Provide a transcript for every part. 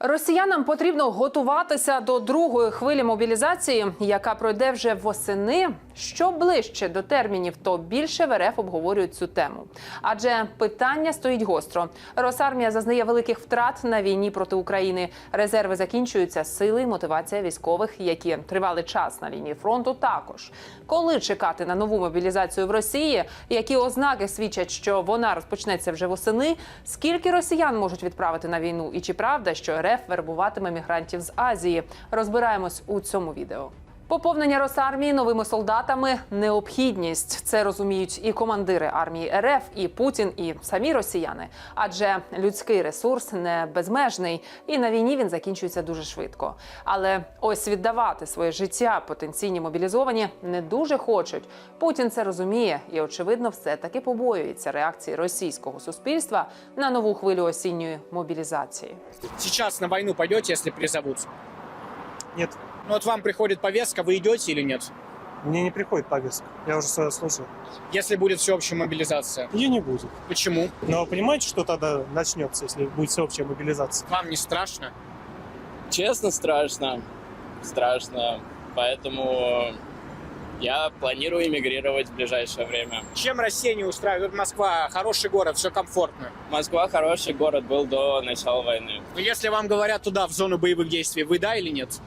Росіянам потрібно готуватися до другої хвилі мобілізації, яка пройде вже восени. Що ближче до термінів, то більше в РФ обговорюють цю тему. Адже питання стоїть гостро. Росармія зазнає великих втрат на війні проти України. Резерви закінчуються, сили і мотивація військових, які тривали час на лінії фронту. Також коли чекати на нову мобілізацію в Росії, які ознаки свідчать, що вона розпочнеться вже восени. Скільки росіян можуть відправити на війну, і чи правда, що РФ вербуватиме мігрантів з Азії? Розбираємось у цьому відео. Поповнення Росармії новими солдатами необхідність. Це розуміють і командири армії РФ, і Путін, і самі росіяни. Адже людський ресурс не безмежний, і на війні він закінчується дуже швидко. Але ось віддавати своє життя потенційні мобілізовані не дуже хочуть. Путін це розуміє і, очевидно, все таки побоюється реакції російського суспільства на нову хвилю осінньої мобілізації. Сейчас на войну пойдете, если призовут? Нет, Ну вот вам приходит повестка, вы идете или нет? мне не приходит повестка. Я уже свое слышал. Если будет всеобщая мобилизация. Ее не будет. Почему? Но вы понимаете, что тогда начнется, если будет всеобщая мобилизация? Вам не страшно? Честно, страшно. Страшно. Поэтому я планирую эмигрировать в ближайшее время. Чем Россия не устраивает? Вот Москва хороший город, все комфортно. Москва хороший город был до начала войны. Но если вам говорят туда, в зону боевых действий, вы да или нет?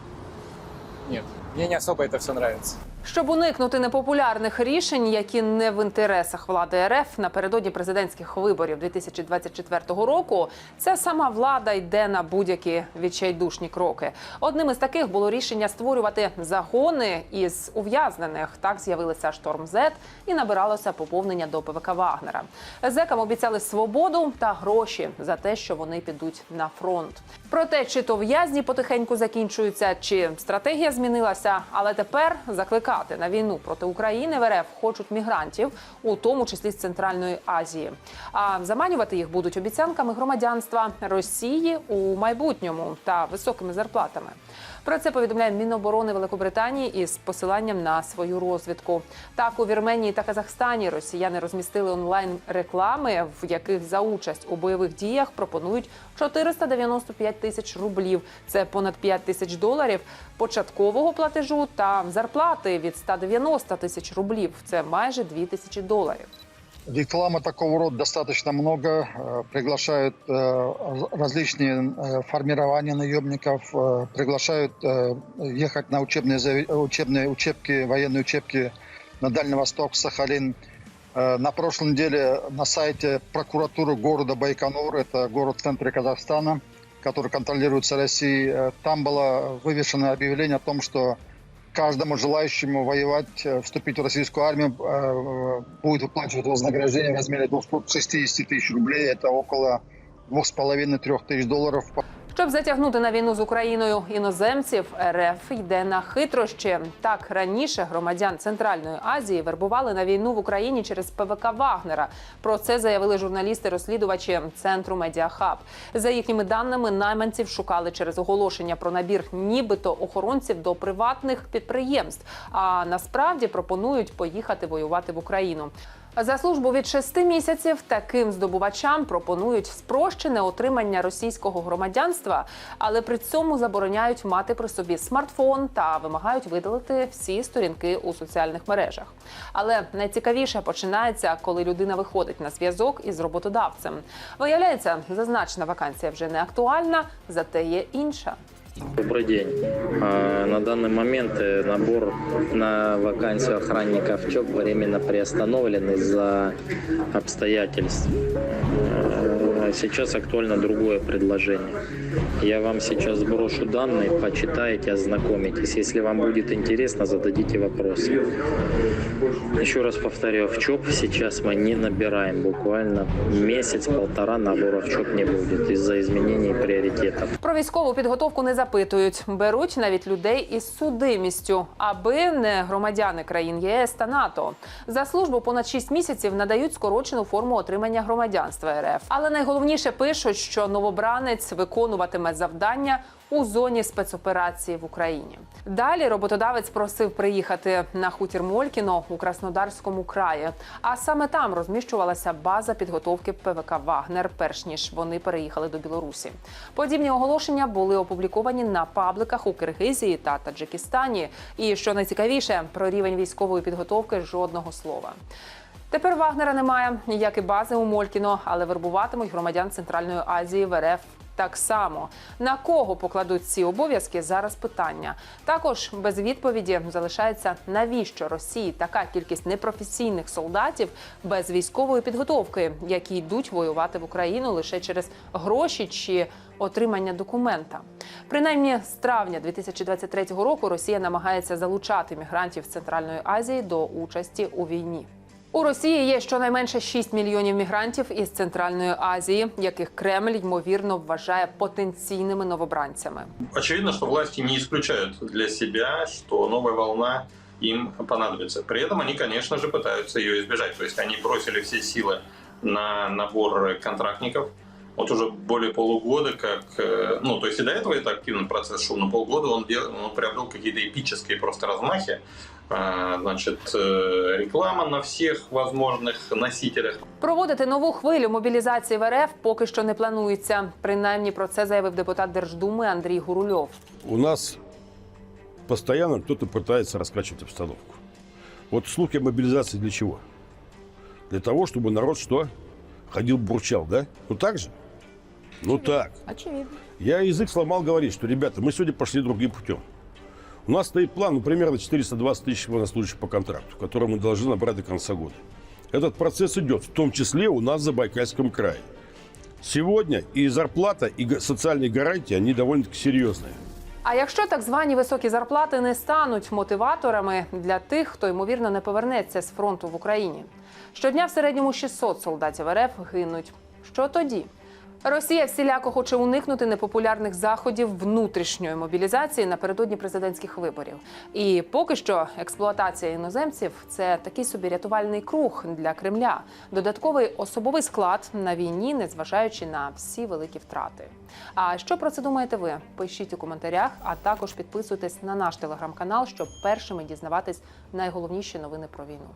Нет, мне не особо это все нравится. Щоб уникнути непопулярних рішень, які не в інтересах влади РФ напередодні президентських виборів 2024 року, ця сама влада йде на будь-які відчайдушні кроки. Одним із таких було рішення створювати загони із ув'язнених. Так з'явилися шторм Зет і набиралося поповнення до ПВК Вагнера. Зекам обіцяли свободу та гроші за те, що вони підуть на фронт. Проте, чи то в'язні потихеньку закінчуються, чи стратегія змінилася, але тепер закликати на війну проти України в РФ хочуть мігрантів, у тому числі з Центральної Азії. А заманювати їх будуть обіцянками громадянства Росії у майбутньому та високими зарплатами. Про це повідомляє Міноборони Великобританії із посиланням на свою розвідку. Так у Вірменії та Казахстані росіяни розмістили онлайн реклами, в яких за участь у бойових діях пропонують 495 тисяч рублів. Це понад 5 тисяч доларів початкового платежу та зарплати від 190 тисяч рублів. Це майже 2 тисячі доларів. Рекламы такого рода достаточно много. Э, Приглашают э, различные э, формирования наемников, приглашают ехать на учебные, учебные учебки, военные учебки на Дальний Восток, Сахалин. На прошлой неделе на сайте прокуратуры города Байконур, это город в центре Казахстана, который контролируется Россией, там было вывешено объявление о том, что каждому желающему воевать, э, вступить в российскую армию, э, будет выплачивать вознаграждение в размере 260 тысяч рублей. Это около 2,5-3 тысяч долларов щоб затягнути на війну з Україною іноземців, РФ йде на хитрощі. Так раніше громадян Центральної Азії вербували на війну в Україні через ПВК Вагнера. Про це заявили журналісти-розслідувачі центру Медіахаб. За їхніми даними, найманців шукали через оголошення про набір, нібито охоронців до приватних підприємств. А насправді пропонують поїхати воювати в Україну. За службу від шести місяців таким здобувачам пропонують спрощене отримання російського громадянства, але при цьому забороняють мати при собі смартфон та вимагають видалити всі сторінки у соціальних мережах. Але найцікавіше починається, коли людина виходить на зв'язок із роботодавцем. Виявляється, зазначена вакансія вже не актуальна, зате є інша. Добрый день. А, На данный момент э, набор на вакансию охранника в ЧОП временно приостановлен из-за обстоятельств. Э, Сейчас актуально другое предложение. Я вам сейчас сброшу данные, почитаете, ознакомитесь. Если вам будет интересно, зададите вопросы. Еще раз повторю, в ЧОП сейчас мы не набираем. Буквально месяц-полтора набора в ЧОП не будет из-за изменений приоритетов. Про військову підготовку не запитують. Беруть навіть людей із судимістю, аби не громадяни країн ЄС та НАТО. За службу понад 6 місяців надають скорочену форму отримання громадянства РФ. Але найголовніше Найголовніше пишуть, що новобранець виконуватиме завдання у зоні спецоперації в Україні. Далі роботодавець просив приїхати на хутір Молькіно у Краснодарському краї. А саме там розміщувалася база підготовки ПВК Вагнер, перш ніж вони переїхали до Білорусі. Подібні оголошення були опубліковані на пабликах у Киргизії та Таджикистані. І що найцікавіше, про рівень військової підготовки жодного слова. Тепер Вагнера немає, як і бази у Молькіно, але вербуватимуть громадян Центральної Азії в РФ так само. На кого покладуть ці обов'язки? Зараз питання. Також без відповіді залишається навіщо Росії така кількість непрофесійних солдатів без військової підготовки, які йдуть воювати в Україну лише через гроші чи отримання документа. Принаймні з травня 2023 року Росія намагається залучати мігрантів з Центральної Азії до участі у війні. У Росії є щонайменше 6 мільйонів мігрантів із Центральної Азії, яких Кремль ймовірно вважає потенційними новобранцями. Очевидно, что власти не исключают для себя, что новая волна им понадобится. При этом они, конечно же, пытаются ее избежать. То есть они бросили все силы на набор контрактников. Вот уже более полугода, как... э, Ну, то есть и до этого это активный процесс шел, но полгода он, дел, он приобрел какие-то эпические просто размахи. А, Значит, э, реклама на всех возможных носителях. Проводити нову хвилю мобілізації в РФ поки що не планується. Принаймні про це заявив депутат Держдуми Андрій Гурульов. у нас постоянно кто-то пытается раскачивать обстановку. Вот слухи о мобилизации для чего? Для того, чтобы народ что? Ходил, бурчал, да? Ну так же? Ну так. Очевидно. Я язык сломал говорить, что, ребята, мы сегодня пошли другим путем. У нас стоит план, ну, примерно 420 тысяч военнослужащих по контракту, который мы должны набрать до конца года. Этот процесс идет, в том числе у нас в Забайкальском крае. Сегодня и зарплата, и га- социальные гарантии, они довольно-таки серьезные. А якщо так звані високі зарплати не стануть мотиваторами для тих, хто ймовірно не повернеться з фронту в Україні? Щодня в середньому 600 солдатів РФ гинуть. Що тоді? Росія всіляко хоче уникнути непопулярних заходів внутрішньої мобілізації напередодні президентських виборів. І поки що експлуатація іноземців це такий собі рятувальний круг для Кремля, додатковий особовий склад на війні, незважаючи на всі великі втрати. А що про це думаєте ви? Пишіть у коментарях, а також підписуйтесь на наш телеграм-канал, щоб першими дізнаватись найголовніші новини про війну.